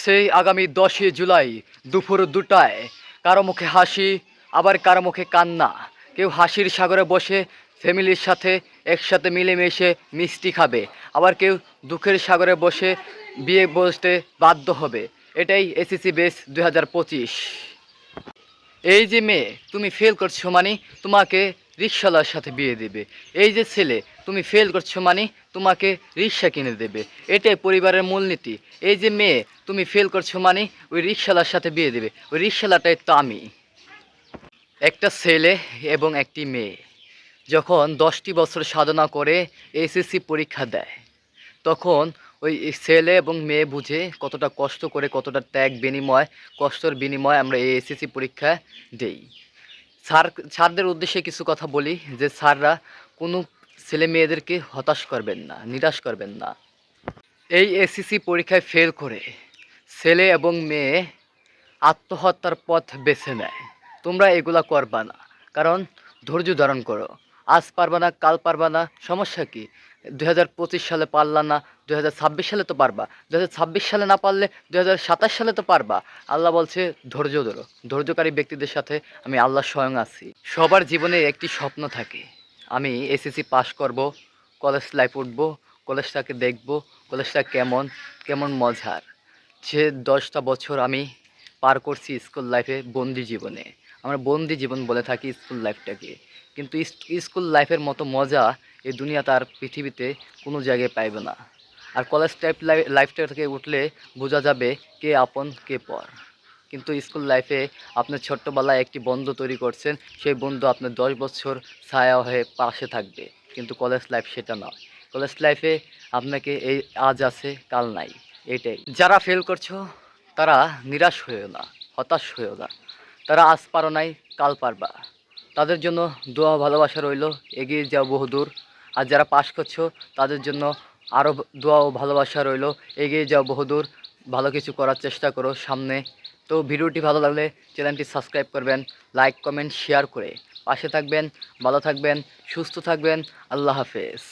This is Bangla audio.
আসছে আগামী দশই জুলাই দুপুর দুটায়। কারও মুখে হাসি, আবার কারও মুখে কান্না। কেউ হাসির সাগরে বসে ফ্যামিলির সাথে একসাথে মিলেমিশে মিষ্টি খাবে। আবার কেউ দুঃখের সাগরে বসে বিয়ে বসতে বাধ্য হবে। এটাই এসিসি বেস দুই হাজার পঁচিশ। এই যে মেয়ে, তুমি ফেল করছ মানে তোমাকে রিক্সাওয়ালার সাথে বিয়ে দেবে। এই যে ছেলে, তুমি ফেল করছ মানে তোমাকে রিক্সা কিনে দেবে। এটাই পরিবারের মূলনীতি। এই যে মেয়ে, তুমি ফেল করছ মানে ওই রিক্সাওয়ালার সাথে বিয়ে দেবে। ওই রিক্সাওয়ালাটাই তো আমি। একটা ছেলে এবং একটি মেয়ে। যখন দশটি বছর সাধনা করে এসএসসি পরীক্ষা দেয়, তখন ওই ছেলে এবং মেয়ে বুঝে কতটা কষ্ট করে, কতটা ত্যাগ বিনিময়, কষ্টর বিনিময় আমরা এই এসএসসি পরীক্ষা দেই। স্যার, স্যারদের উদ্দেশ্যে কিছু কথা বলি, যে স্যাররা কোনো ছেলে মেয়েদেরকে হতাশ করবেন না, নিরাশ করবেন না। এই এসিসি পরীক্ষায় ফেল করে ছেলে এবং মেয়ে আত্মহত্যার পথ বেছে নেয়। তোমরা এগুলা করবা না, কারণ ধৈর্য ধারণ করো। আজ পারবা না, কাল পারবা না, সমস্যা কি? দু হাজার পঁচিশ সালে পারলা না দু হাজার ছাব্বিশ সালে তো পারবা। দু হাজার ছাব্বিশ সালে না পারলে দু হাজার সাতাশ সালে তো পারবা। আল্লাহ বলছে, ধৈর্য ধরো। ধৈর্যকারী ব্যক্তিদের সাথে আমি আল্লাহ স্বয়ং আছি। সবার জীবনে একটি স্বপ্ন থাকে। আমি এসএসসি পাশ করব কলেজ লাইফ উঠবো কলেজটাকে দেখব কলেজটা কেমন কেমন মজার। যে দশটা বছর আমি পার করছি স্কুল লাইফে বন্দি জীবনে। আমরা বন্দি জীবন বলে থাকি স্কুল লাইফটাকে। কিন্তু স্কুল লাইফের মতো মজা এই দুনিয়া তার পৃথিবীতে কোনো জায়গায় পাইবে না। আর কলেজ টাইপ লাইফটা থেকে উঠলে বোঝা যাবে কে আপন, কে পর। কিন্তু স্কুল লাইফে আপনি ছোট্টবেলায় একটি বন্ধু তৈরি করছেন, সেই বন্ধু আপনার দশ বছর ছায়া হয়ে পাশে থাকবে। কিন্তু কলেজ লাইফ সেটা নয়। কলেজ লাইফে আপনাকে এই আজ আছে, কাল নাই, এটাই। যারা ফেল করছ, তারা নিরাশ হয়েও না, হতাশ হয়েও না। তারা আজ পারো নাই, কাল পারবা। তাদের জন্য দোয়া ভালোবাসা রইল, এগিয়ে যাও বহুদূর আর যারা পাশ করছ, তাদের জন্য আরও দোয়া ও ভালোবাসা রইল, এগিয়ে যাও বহুদূর ভালো কিছু করার চেষ্টা করো সামনে। তো ভিডিওটি ভালো লাগলে চ্যানেলটি সাবস্ক্রাইব করবেন, লাইক, কমেন্ট, শেয়ার করে পাশে থাকবেন, ভালো থাকবেন, সুস্থ থাকবেন, আল্লাহ হাফেজ।